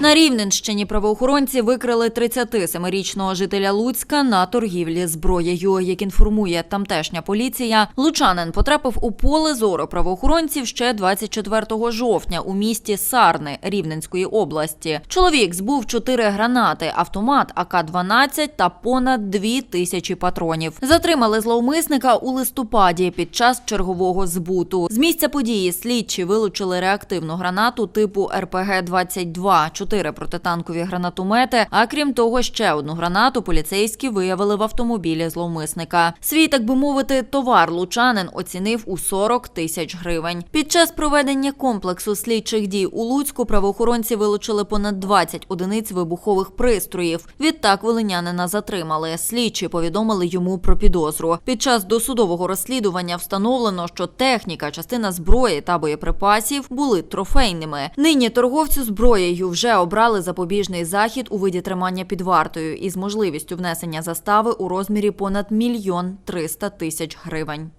На Рівненщині правоохоронці викрили 37-річного жителя Луцька на торгівлі зброєю. Як інформує тамтешня поліція, лучанин потрапив у поле зору правоохоронців ще 24 жовтня у місті Сарни Рівненської області. Чоловік збув чотири гранати, автомат АК-12 та понад дві тисячі патронів. Затримали зловмисника у листопаді під час чергового збуту. З місця події слідчі вилучили реактивну гранату типу РПГ-22, чотири протитанкові гранатомети. А крім того, ще одну гранату поліцейські виявили в автомобілі зловмисника. Свій, так би мовити, товар лучанин оцінив у 40 тисяч гривень. Під час проведення комплексу слідчих дій у Луцьку правоохоронці вилучили понад 20 одиниць вибухових пристроїв. Відтак волинянина затримали. Слідчі повідомили йому про підозру. Під час досудового розслідування встановлено, що техніка, частина зброї та боєприпасів були трофейними. Нині торговцю зброєю обрали запобіжний захід у виді тримання під вартою із можливістю внесення застави у розмірі понад мільйон триста тисяч гривень.